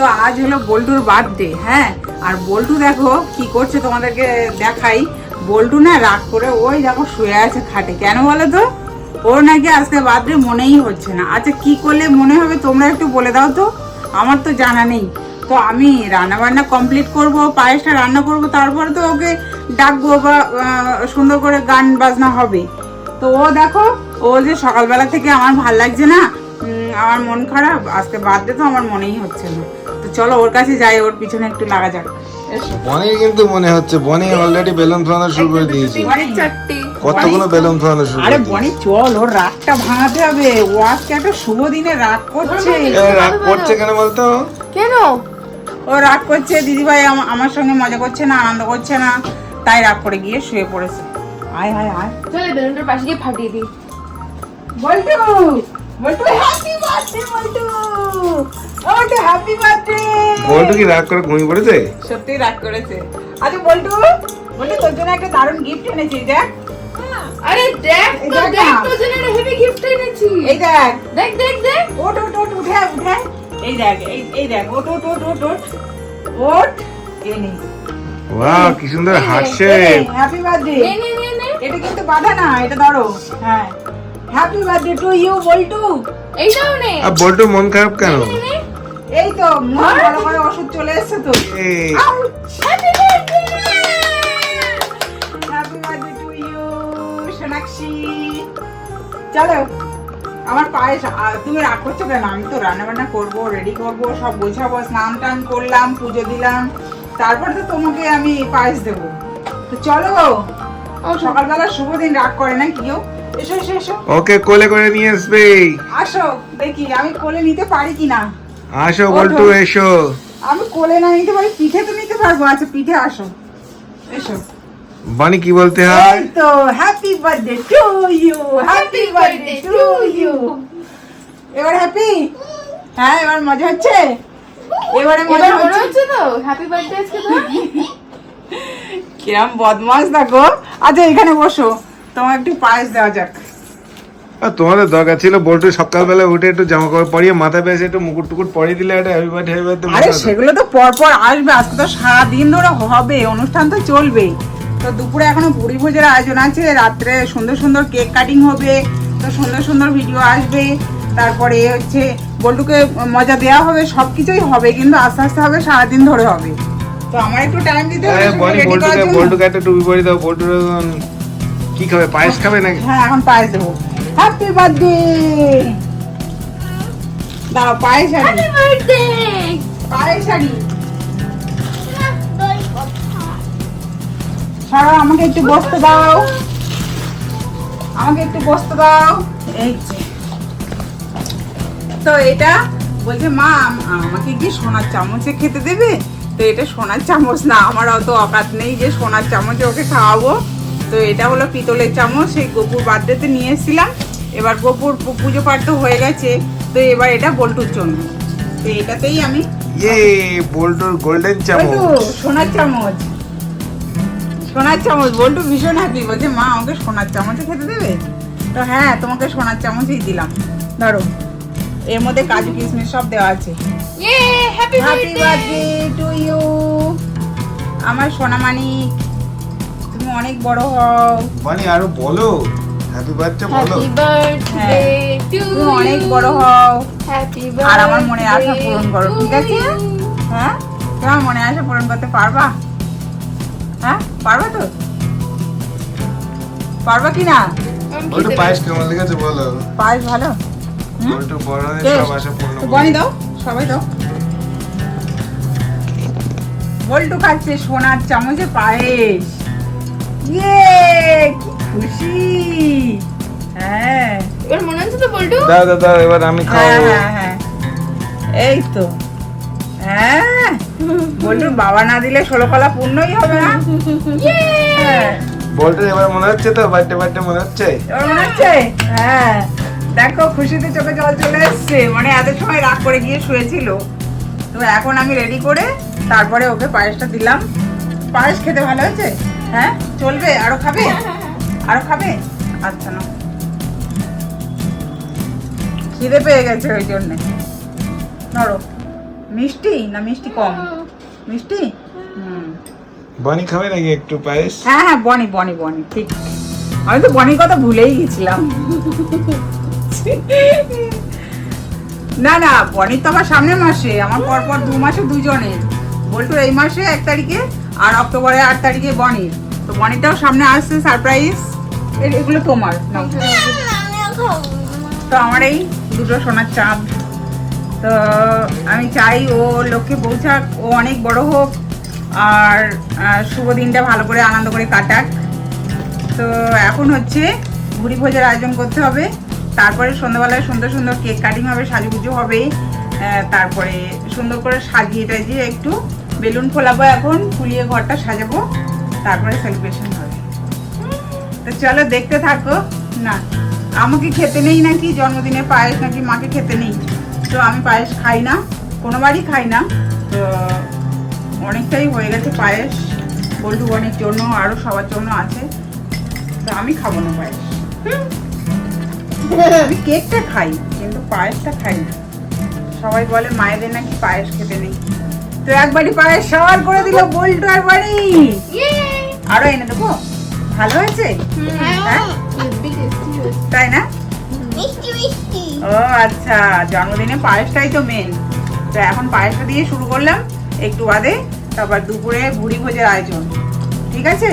তো আজ হলো বল্টুর বার্থডে হ্যাঁ? আর বল্টু দেখো কি করছে তোমাদেরকে দেখাই। বল্টু না রাগ করে ওই দেখো শুয়ে আছে খাটে। কেন বলো তো? ওর নাকি আজকে বার্থডে মনেই হচ্ছে না। আচ্ছা কি করলে মনে হবে তোমরা একটু বলে দাও তো? আমার তো জানা নেই। তো আমি রান্না বান্না কমপ্লিট করব, পায়েসটা রান্না করব, তারপরে তো ওকে ডাকবো বা সুন্দর করে গান বাজনা হবে। তো ও দেখো, ও যে সকালবেলা থেকে আমার ভালো লাগছে না আমার মন খারাপ, আজকে বার্থডে তো আমার মনেই হচ্ছে না। তো চলো ওর কাছে যাই ওর পিছনে একটু লাগা যাক। বনি কিন্তু মনে হচ্ছে বনি অলরেডি বেলুন ফোলানো শুরু করে দিয়েছে। কতগুলো বেলুন ফোলানো শুরু আরে বনি চল ওর রাগটা ভাঙাতে হবে। ও আজকে একটা শুভ দিনে রাগ করছে। এ, রাগ করছে কেন বলতো? কেন? ও রাগ করছে দিদিভাই আম- আমার সঙ্গে মজা করছে না আনন্দ করছে না। তাই রাগ করে গিয়ে শুয়ে পড়েছে। আয় আয় আয়। চলে বেলুনটার পাশে গিয়ে ফাটিয়ে দিই। Boltu! Boltu happy birthday Boltu! Boltu happy birthday Boltu কি রাগ করে ঘুমিয়ে পড়েছে? সত্যি রাগ করেছে। আচ্ছা বল্টু বল্টু তোর জন্য একটা দারুণ গিফট এনেছি দেখ। আরে দেখ তো দেখ তোর জন্য একটা হেভি গিফট এনেছি। এই দেখ। দেখ দেখ দেখ। ওট ওট ওট উঠে উঠে। এই দেখ এই এই দেখ ওট ওট ওট ওট ওট ওট এই ওয়াও কি সুন্দর হাসছে হ্যাপি বার্থডে নে নে নে নে। এটা কিন্তু বাধা না এটা ধরো। হ্যাঁ। Happy birthday to you Boltu. এইটাও নে। আর বল্টু মন খারাপ কেন? নে নে। এই তো মুখ ভালো করে ওষুধ চলে এসেছে তো। চলো আমার আর তুমি রাগ করছ কেন? আমি তো রান্না বান্না করব রেডি করব সব গোছাবো স্নান টান করলাম পুজো দিলাম। তারপর তো তোমাকে আমি পায়েস দেবো। তো চলো সকালবেলা শুভ দিন রাগ করে না কেউ। এসো এসো এসো। ওকে কোলে করে নিয়ে আসবে। আসো দেখি আমি কোলে নিতে পারি কিনা? আসো বল্টু এসো। আমি কোলে না নিতে পারি পিঠে তো নিতে পারব। আচ্ছা পিঠে আসো। এসো। বানি কি বলতে হয়? এই তো happy birthday to you happy birthday to you এবার হ্যাপি হ্যাঁ এবার মজা হচ্ছে? এবারে মজা হচ্ছে? তো? হ্যাপি বার্থডে আজকে তো? কিরম বদমাস দেখো। আচ্ছা এখানে বসো। তোমার একটু পায়েস দেওয়া যাক। আর তোমাদের দরকার ছিল বল্টু সকালবেলা উঠে একটু জামা কাপড় পরিয়ে মাথা পেয়েছে একটু মুকুট টুকুট পরিয়ে দিলে একটা হ্যাপি বার্থডে হ্যাপি আরে সেগুলো তো পর পর আসবে আজকে তো সারাদিন ধরে হবে অনুষ্ঠান তো চলবেই। তো দুপুরে এখনও ভুড়ি ভোজের আয়োজন আছে রাত্রে সুন্দর সুন্দর কেক কাটিং হবে তো সুন্দর সুন্দর ভিডিও আসবে। তারপরে হচ্ছে বল্টুকে মজা দেওয়া হবে সবকিছুই হবে কিন্তু আস্তে আস্তে হবে সারাদিন ধরে হবে। তো আমার একটু টাইম দিতে হবে সব ready বল্টুকে বল্টুকে একটা টুপি পরিয়ে দাও বল্টুর কি খাবে পায়েস খাবে নাকি? হ্যাঁ এখন পায়েস দেবো। হ্যাপি বার্থডে দাও হ্যাপি বার্থডে পায়েস আনি সারা আমাকে একটু বসতে দাও। আমাকে একটু বসতে দাও। এই তো এটা বলছে মা আমাকে কি সোনার চামচে খেতে দেবে? তো এটা সোনার চামচ না আমার অত অকাত নেই যে সোনার চামচে ওকে খাওয়াবো। তো এটা হলো পিতলের চামচ সেই গোপুর বার্থডেতে নিয়ে এসেছিলাম এবার গোপুর পুজো পাঠ তো হয়ে গেছে তো এবার এটা বল্টুর জন্য। তো এটাতেই আমি ইয়ে বল্টুর গোল্ডেন চামচ। সোনার চামচ। সোনার চামচ বল্টু ভীষণ হ্যাপি বলছে মা আমাকে সোনার চামচে খেতে দেবে? তো হ্যাঁ তোমাকে সোনার চামচই দিলাম। ধরো এর মধ্যে কাজু কিশমিশ সব দেওয়া আছে। ইয়ে হ্যাপি বার্থডে টু ইউ আমার সোনামানিক অনেক বড় হও। বানি আরও বলো হ্যাপি বার্থডে বলো। হ্যাপি বার্থডে টু তুমি অনেক বড় হও। হ্যাপি আর আমার মনে আশা পূরণ করো, ঠিক আছে? হ্যাঁ? তোমার মনে আসে পূরণ করতে পারবা? হ্যাঁ? পারবা তো? পারবা কি না? পায়েস কেমন লেগেছে বলো? পায়েস ভালো? হুম? বড় হয়ে সব আশা পূর্ণ বনি দাও সবাই দাও। বল্টু খাচ্ছে সোনার চামচে পায়েস। ইয়ে কি খুশি। হ্যাঁ। এবার মনে হচ্ছে তো বল্টু? দাও দাও দাও এবার আমি হ্যাঁ খাব হ্যাঁ হ্যাঁ। এই তো। হ্যাঁ। বল্টুর বাবা না দিলে ষোলো কলা পূর্ণই হবে না। এবার মনে হচ্ছে তো? বার্থডে বার্থডে মনে হচ্ছে? এবার মনে হচ্ছে? হ্যাঁ। দেখো খুশিতে চোখে জল চলে এসছে। মানে এত সময় রাগ করে গিয়ে শুয়েছিল। তো এখন আমি রেডি করে তারপরে ওকে পায়েসটা দিলাম। পায়েস খেতে ভালো হয়েছে? হ্যাঁ? চলবে? আরও খাবে? আরও খাবে? আচ্ছা না খিদে পেয়ে গেছে ওই জন্যে। মিষ্টি না মিষ্টি কম? মিষ্টি? বানি খাবে নাকি একটু পায়েস? হ্যাঁ হ্যাঁ বনি বনি বনি ঠিক। আমি তো বনির কথা ভুলেই গেছিলাম। না না বনির তো আমার সামনের মাসে আমার পর পর দু মাসে দুজনের। বল্টুর এই মাসে এক তারিখে আর অক্টোবরের আট তারিখে বনির তো বনিরটাও সামনে আসছে সারপ্রাইজ এগুলো তোমার তো আমার এই দুটো সোনার চাঁদ। তো আমি চাই ও লক্ষ্যে পৌঁছাক, ও অনেক বড় হোক, আর শুভ দিনটা ভালো করে আনন্দ করে কাটাক। তো এখন হচ্ছে ভুড়ি ভোজের আয়োজন করতে হবে। তারপরে সন্ধ্যাবেলায় সুন্দর সুন্দর কেক কাটিং হবে, সাজুগুজু হবে। তারপরে সুন্দর করে সাজিয়ে টাজিয়ে একটু বেলুন ফোলাবো এখন ফুলিয়ে ঘরটা সাজাবো তারপরে সেলিব্রেশন হবে। তো চলো দেখতে থাকো। না আমাকে খেতে নেই নাকি? জন্মদিনে পায়েস নাকি মাকে খেতে নেই? তো আমি পায়েস খাই না কোনোবারই খাই না। তো অনেকটাই হয়ে গেছে পায়েস। বনের জন্য আরও সবার জন্য আছে। তো আমি খাব না পায়েস। আমি কেকটা খাই কিন্তু পায়েসটা খাই না। সবাই বলে মায়েদের নাকি পায়েস খেতে নেই? তো বাড়ি পায়েস সবার করে দিল বোল্টার বাড়ি আরও এনে দেবো? ভালো হয়েছে? হ্যাঁ? তাই? না? ও আচ্ছা জন্মদিনে পায়েসটাই তো মেন তো এখন পায়েসটা দিয়ে শুরু করলাম একটু বাদে তারপর দুপুরে ভুড়ি ভোজের আয়োজন। ঠিক আছে?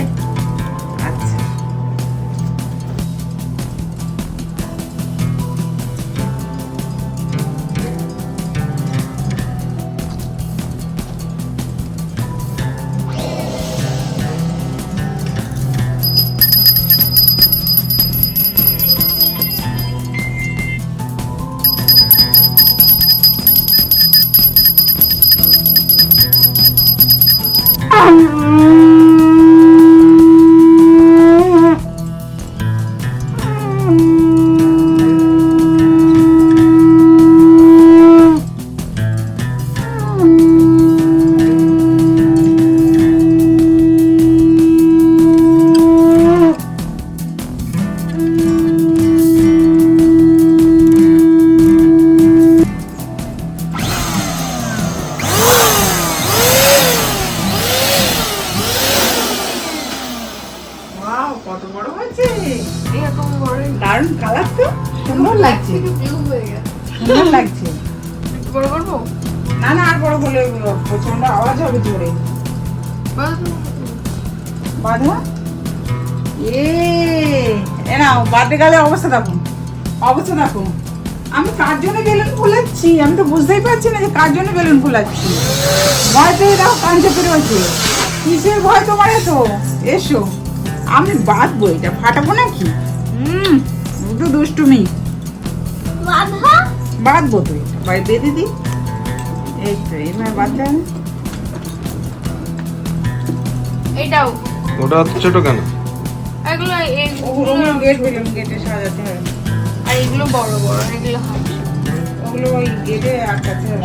বাঁধা? এ নাও বাদে গেলে অবস্থা দেখো অবস্থা দেখো। আমি কার জন্য বেলুন ফুলাচ্ছি? আমি তো বুঝতেই পারছি না যে কার জন্য বেলুন ফুলাচ্ছি। ভয় পেয়ে দেখো কাঞ্চে পেরে হচ্ছে কিসের ভয় তোমার এত? এসো আমি বাঁধবো এটা ফাটাবো নাকি? হুম তো দুষ্টুমি। বাঁধবো তুই ভাই বেঁধে দি এই তো এইভাবে হবে এটাও ওটা অত ছোট কেন? এগুলো এগুলো গেট বেলুন গেটে সাজাতে হবে আর এগুলো বড় বড় এগুলো হাত ওগুলো ওই গেটে আটকাতে হবে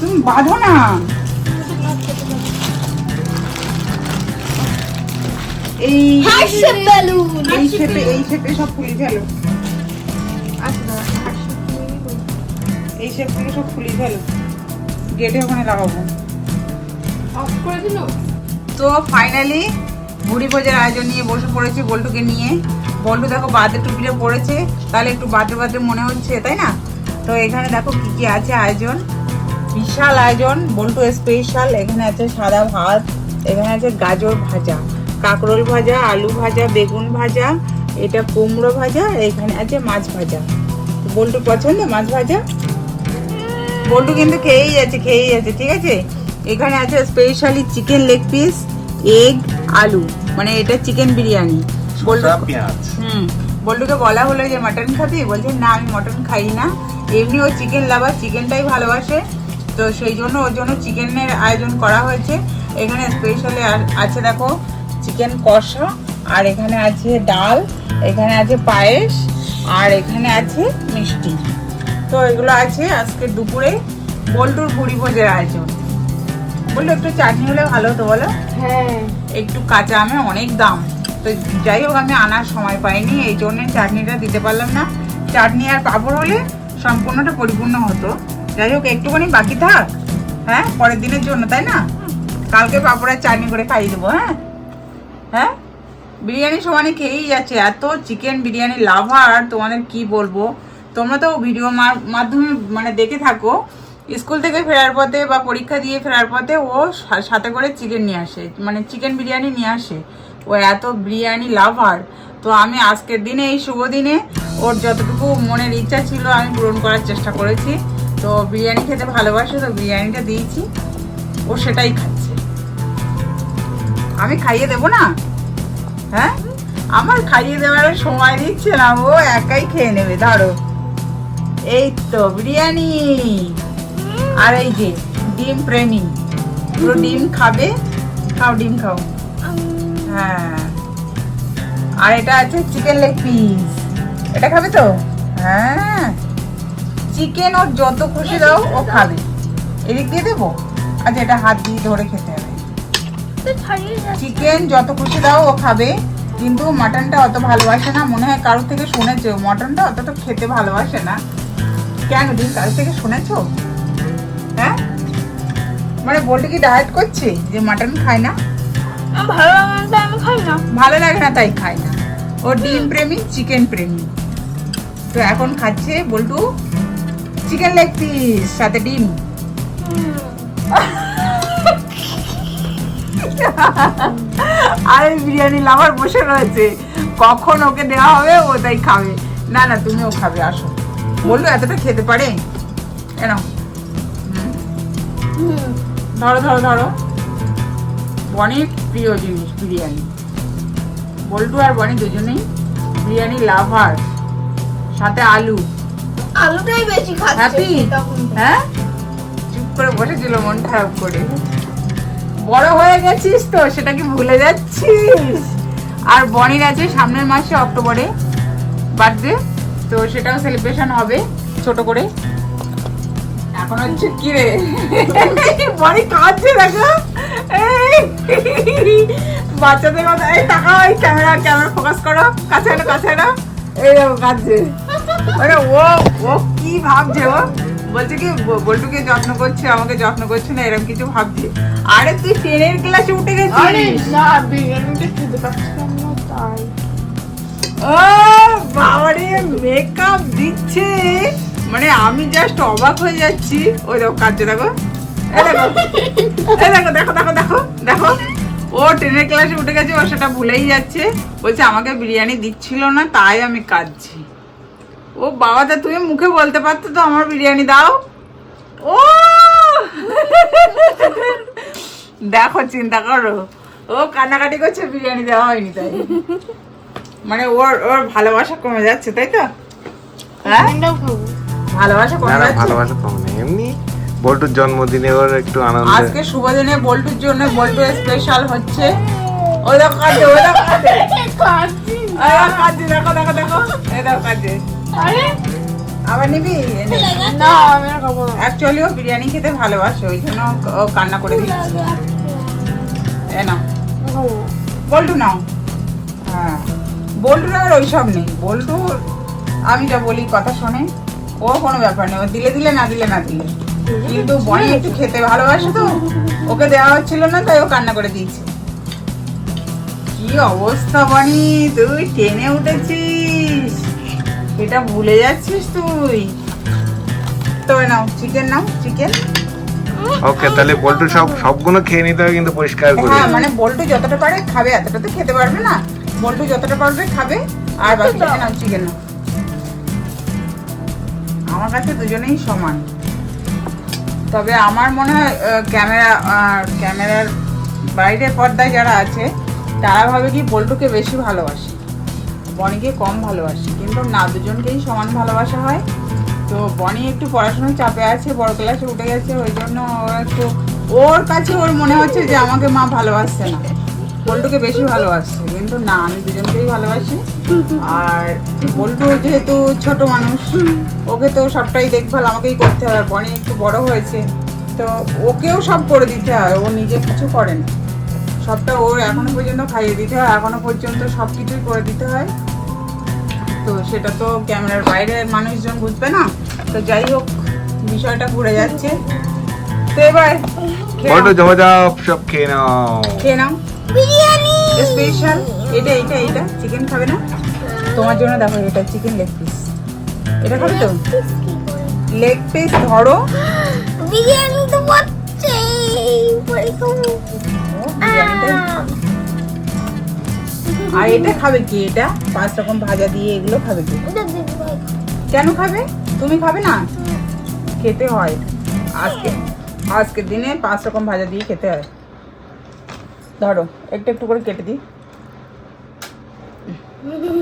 তুমি বাঁধো না। এই এই শেপে এই শেপে সব ফুলি ফেলো। আচ্ছা এই শেপগুলো সব ফুলি ফেলো। গেটে ওখানে লাগাবো। অফ করে দিল? তো ফাইনালি ভুড়ি ভোজের আয়োজন নিয়ে বসে পড়েছি বল্টুকে নিয়ে। বল্টু দেখো বাদে টুপিটা পড়েছে তাহলে একটু বাদে বাদে মনে হচ্ছে, তাই না? তো এখানে দেখো কি কি আছে আয়োজন। বিশাল আয়োজন, বল্টু স্পেশাল এখানে আছে সাদা ভাত, এখানে আছে গাজর ভাজা, কাঁকরোল ভাজা, আলু ভাজা, বেগুন ভাজা, এটা কুমড়ো ভাজা, এখানে আছে মাছ ভাজা। বল্টু পছন্দ মাছ ভাজা? বল্টু কিন্তু খেয়েই যাচ্ছে খেয়েই যাচ্ছে, ঠিক আছে? এখানে আছে specially chicken leg piece egg আলু। মানে এটা চিকেন বিরিয়ানি। বল্টু হুম। বল্টুকে বলা হলো যে মাটন খাবি? বলছে না আমি মটন খাই না। এমনি ও চিকেন লাভার চিকেনটাই ভালোবাসে। তো সেই জন্য ওর জন্য চিকেনের আয়োজন করা হয়েছে। এখানে স্পেশালি আছে দেখো চিকেন কষা আর এখানে আছে ডাল এখানে আছে পায়েস আর এখানে আছে মিষ্টি। তো এগুলো আছে আজকে দুপুরে বল্টুর ভুড়ি ভোজের আয়োজন। বলল একটু চাটনি হলে ভালো হতো বলো? হ্যাঁ। একটু কাঁচা আমে অনেক দাম। তো যাই হোক আমি আনার সময় পাইনি এই জন্য চাটনিটা দিতে পারলাম না। চাটনি আর পাঁপড় হলে সম্পূর্ণটা পরিপূর্ণ হতো। যাই হোক একটুখানি বাকি থাক হ্যাঁ পরের দিনের জন্য তাই না? কালকে পাপড়ের চাটনি করে খাইয়ে দেবো হ্যাঁ? হ্যাঁ? বিরিয়ানি সমানে খেয়েই যাচ্ছে এত চিকেন বিরিয়ানি লাভার তোমাদের কি বলব? তোমরা তো ভিডিও মাধ্যমে মানে দেখে থাকো স্কুল থেকে ফেরার পথে বা পরীক্ষা দিয়ে ফেরার পথে ও সাথে করে চিকেন নিয়ে আসে। মানে চিকেন বিরিয়ানি নিয়ে আসে। ও এত বিরিয়ানি লাভার তো আমি আজকের দিনে, এই শুভ দিনে ওর যতটুকু মনের ইচ্ছা ছিল আমি পূরণ করার চেষ্টা করেছি। তো বিরিয়ানি খেতে ভালোবাসে, তো বিরিয়ানিটা দিয়েছি। ও সেটাই খাচ্ছে। আমি খাইয়ে দেবো না? হ্যাঁ? আমার খাইয়ে দেওয়ার সময় দিচ্ছে না। ও একাই খেয়ে নেবে। ধরো এই তো বিরিয়ানি। আর এই যে, ডিম প্রেমী। পুরো ডিম খাবে? খাও, ডিম খাও। হ্যাঁ। আর এটা আছে চিকেন লেগ পিস এটা খাবে তো? হ্যাঁ। চিকেন ওর যত খুশি দাও, ও খাবে। এদিক দিয়ে দেবো? আচ্ছা এটা হাত দিয়ে ধরে খেতে হবে। চিকেন যত খুশি দাও, ও খাবে। কিন্তু মাটনটা অত ভালোবাসে না। মনে হয় কারোর থেকে শুনেছো। মটনটা অতটা খেতে ভালোবাসে না। কেন দিন কারোর থেকে শুনেছো? মানে বলতে কি ডায়েট করছে? যে মাটন খায় না? ভালো লাগে না খাই না। ভালো লাগে না তাই খায় না। ও ডিম প্রেমী চিকেন প্রেমী। তো এখন খাচ্ছে বল্টু চিকেন লেগ পিস সাথে ডিম। আরে বিরিয়ানি লাভার বসে রয়েছে। কখন ওকে দেওয়া হবে ও তাই খাবে। না না তুমিও খাবে আসো। বলল এতটা খেতে পারে? কেন ধরো ধরো ধরো। বনির প্রিয় জিনিস বিরিয়ানি। বল্টু আর বনি দুজনেই বিরিয়ানি লাভার সাথে আলু। আলুটাই বেশি খাচ্ছে হ্যাঁ? চুপ করে বসেছিল মন খারাপ করে। বড় হয়ে গেছিস তো সেটা কি ভুলে যাচ্ছিস? আর বনির আছে সামনের মাসে অক্টোবরে বার্থডে তো সেটাও সেলিব্রেশন হবে ছোট করে। এখন হচ্ছে কি রে? বনি কাঁদছে দেখো। বাচ্চাদের কথা এই টাকা এই ক্যামেরা ক্যামেরা ফোকাস করো। কাছে এনো কাছে এনো এই দেখো কাঁদছে। মানে ও ও কি ভাবছে ও বলছে কি বল্টুকে যত্ন করছে আমাকে যত্ন করছে না এরকম কিছু ভাবছে। আরে তুই টেনের ক্লাসে উঠে আরে গেছিস না বিরিয়ানিটা খেতে পারছিলাম না তাই। ও বাবারে মেকআপ দিচ্ছে। মানে আমি জাস্ট অবাক হয়ে যাচ্ছি। ওই দেখো, কাঁদছে, দেখো। দেখো। দেখো দেখো দেখো দেখো ও টেনের ক্লাসে উঠে গেছে, ও সেটা ভুলেই যাচ্ছে। বলছে, আমাকে বিরিয়ানি দিচ্ছিল না, তাই আমি কাঁদছি। ও বাবা, তা তুমি মুখে বলতে পারতো তো আমার বিরিয়ানি দাও? ও! দেখো, চিন্তা করো। ও কান্নাকাটি করছে, বিরিয়ানি দেওয়া হয়নি তাই। মানে ওর ওর ভালোবাসা কমে যাচ্ছে, তাই তো? হ্যাঁ? ভালোবাসা না না ভালোবাসা কম নেই। এমনি বল্টুর জন্মদিনে ওর একটু আনন্দ। আজকে শুভ দিনে বল্টুর জন্য বল্টু স্পেশাল হচ্ছে। ওই দেখো ওই দেখো দেখো দেখো দেখো দেখো। এই দেখো কাঁদছে। আরে। আবার নিবি? না আমি খাব অ্যাকচুয়ালি ও বিরিয়ানি খেতে ভালোবাসে ওই জন্য ও- কান্না করে দিচ্ছে এ না। বল্টু নাও। হ্যাঁ। বল্টুর আর ওইসব নেই। বল্টু আমি যা বলি কথা শোনে। ও কোনো ব্যাপার নেই ও দিলে দিলে না দিলে না দিলে। কিন্তু বনি একটু খেতে ভালোবাসে তো ওকে দেওয়া হচ্ছিল না তাই ও কান্না করে দিয়েছে। কি অবস্থা বনি তুই টেনে উঠেছিস? এটা ভুলে যাচ্ছিস তুই? তবে নাও চিকেন নাও চিকেন ওকে তাহলে বল্টু সব সবগুলো খেয়ে নিতে হবে কিন্তু পরিষ্কার করে। হ্যাঁ মানে বল্টু যতটা পারে খাবে এতটা তো খেতে পারবে না। বল্টু যতটা পারবে খাবে আর বাকি নাও চিকেন নাও। আমার কাছে দুজনেই সমান। তবে আমার মনে হয় ক্যামেরা ক্যামেরার বাইরে পর্দায় যারা আছে, তারা ভাবে কি বল্টুকে বেশি ভালোবাসে, বনিকে কম ভালোবাসে। কিন্তু না, দুজনকেই সমান ভালোবাসা হয়। তো বনি একটু পড়াশোনার চাপে আছে, বড় ক্লাসে উঠে গেছে, ওই জন্য একটু ওর কাছে ওর মনে হচ্ছে যে আমাকে মা ভালোবাসছে না। বল্টুকে বেশি ভালোবাসছে কিন্তু না আমি দুজনকেই ভালোবাসি। আর বল্টু যেহেতু ছোট মানুষ ওকে তো সবটাই দেখভাল আমাকেই করতে হয় বনি একটু বড় হয়েছে তো ওকেও সব করে দিতে হয় ও নিজে কিছু করে না। সবটা ওর এখনও পর্যন্ত খাইয়ে দিতে হয় এখনও পর্যন্ত সব কিছুই করে দিতে হয়। তো সেটা তো ক্যামেরার বাইরে মানুষজন বুঝবে না। তো যাই হোক বিষয়টা ঘুরে যাচ্ছে। তো এবার খেয়ে জমা সব খেয়ে নাও। খেয়ে নাও। বিরিয়ানি! স্পেশাল এটা এটা এটা? চিকেন খাবে না? তোমার জন্য দেখো এটা চিকেন লেগ পিস এটা খাবে তো? লেগ পিস ধরো। বিরিয়ানি তো। আর এটা খাবে কি এটা? পাঁচ রকম ভাজা দিয়ে এগুলো খাবে কি? কেন খাবে? তুমি খাবে না? খেতে হয়। আজকে আজকের দিনে পাঁচ রকম ভাজা দিয়ে খেতে হয়। ধরো একটু একটু করে কেটে দিই।